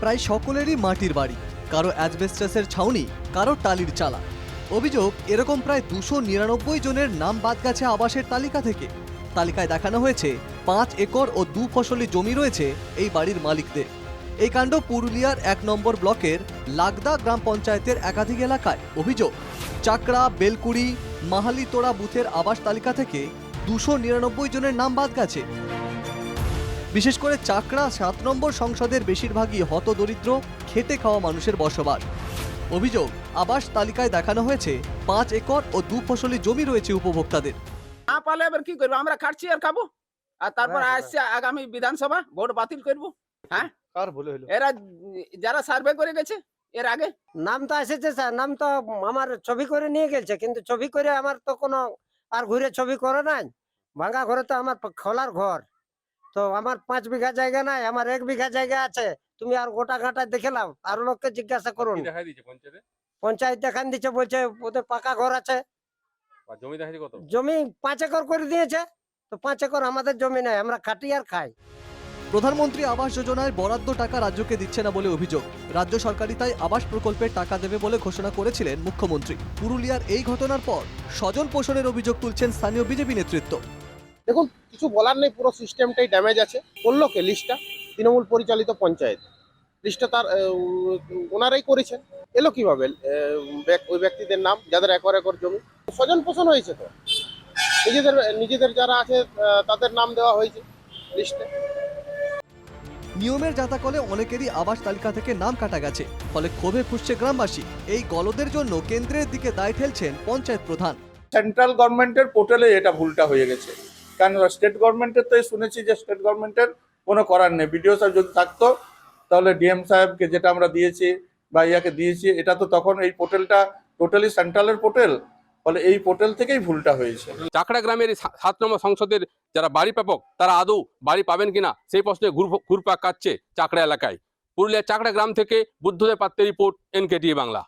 প্রায় সকলেরই মাটির বাড়ি, কারও অ্যাজবেস্টাসের ছাউনি, কারও টালির চালা। অভিযোগ, এরকম প্রায় দুশো নিরানব্বই জনের নাম বাদ গেছে আবাসের তালিকা থেকে। তালিকায় দেখানো হয়েছে, পাঁচ একর ও দু ফসলি জমি রয়েছে এই বাড়ির মালিকদের। এই কাণ্ড পুরুলিয়ার এক নম্বর ব্লকের লাগদা গ্রাম পঞ্চায়েতের একাধিক এলাকায়। অভিযোগ, চাকরা, বেলকুড়ি, মাহালিতোড়া বুথের আবাস তালিকা থেকে দুশো নিরানব্বই জনের নাম বাদ গেছে। বিশেষ করে চাকরা সাত নম্বর সংসদের বেশিরভাগই হতদরিদ্র খেতে খাওয়া মানুষের বসবাস। অভিযোগ আবাস তালিকায় দেখানো হয়েছে পাঁচ একর ও দু ফসলি জমি রয়েছে উপভোক্তাদের। না পারলে এবার কি করব? আমরা কাটছি আর খাব? আর তারপর হ্যাঁ, আসছে আগামী বিধানসভা ভোট বাতিল করব। কার ভুলে হলো এরা যারা সার্ভে করে গেছে এর আগে? নাম তো এসেছে স্যার নাম তো আমার ছবি করে নিয়ে গেছে কিন্তু ছবি করে আমার তো কোনো আর ঘুরে ছবি করে নাই। ভাঙা ঘরে তো আমার খোলার ঘর। তো আমার পাঁচ বিঘা জায়গা নাই আমার এক বিঘা জায়গা আছে। তুমি আর গোটা ঘাটা দেখে নাও আর লোককে জিজ্ঞাসা করুন। পঞ্চায়েতে? পঞ্চায়েত দেখান দিচ্ছে বলছে ওদের পাকা ঘর আছে। জমি দেখা কত? জমি পাঁচ একর করে দিয়েছে তো পাঁচ একর আমাদের জমি নাই আমরা খাটি আর খাই। প্রধানমন্ত্রী আবাস যোজনায় বরাদ্দ টাকা রাজ্যকে দিচ্ছে না বলে অভিযোগ। রাজ্য সরকারই তাই আবাস প্রকল্পের টাকা দেবে বলে ঘোষণা করেছিলেন মুখ্যমন্ত্রী। পুরুলিয়ার এই ঘটনার পর স্বজন পোষণের অভিযোগ তুলছেন স্থানীয় বিজেপি নেতৃত্ব। দেখুন কিছু বলার নেই পুরো সিস্টেমটাই ড্যামেজ আছে। করল কে? লিস্টটা। তৃণমূল পরিচালিত পঞ্চায়েত। লিস্টটা তার ওনারাই করেছেন। এলো কীভাবে? ওই ব্যক্তিদের নাম যাদের একর একর জমি। স্বজন পোষণ হয়েছে তো। নিজেদের নিজেদের যারা আছে তাদের নাম দেওয়া হয়েছে লিস্টে। নিয়মের জাতাকলে অনেকেরই আবাস তালিকা থেকে নাম কাটা গেছে ফলে ক্ষোভে ফুসছে গ্রামবাসী। এই গলদের জন্য কেন্দ্রের দিকে দায় ঠেলছেন পঞ্চায়েত প্রধান। সেন্ট্রাল গভর্নমেন্টের পোর্টালে এটা ভুলটা হয়ে গেছে। কারণ স্টেট গভর্নমেন্টের তো শুনেছি যে স্টেট গভর্নমেন্টের কোনো করার নেই। বিডিও সাহেব যদি থাকতো, তাহলে ডিএম সাহেবকে যেটা আমরা দিয়েছি বা ইয়াকে দিয়েছি, এটা তো তখন এই পোর্টালটা টোটালি সেন্ট্রালের পোর্টাল, ফলে এই পোর্টাল থেকেই ভুলটা হয়েছে। চাকড়া গ্রামের সাত নম্বর সংসদের যারা বাড়ি প্রাপক তারা আদৌ বাড়ি পাবেন কিনা, সেই প্রশ্নে ঘুর- ঘুরপাক কাটছে চাকড়া এলাকায়। পুরুলিয়ার চাকড়া গ্রাম থেকে বুদ্ধদেব পাত্রের রিপোর্ট এনকেটি বাংলা।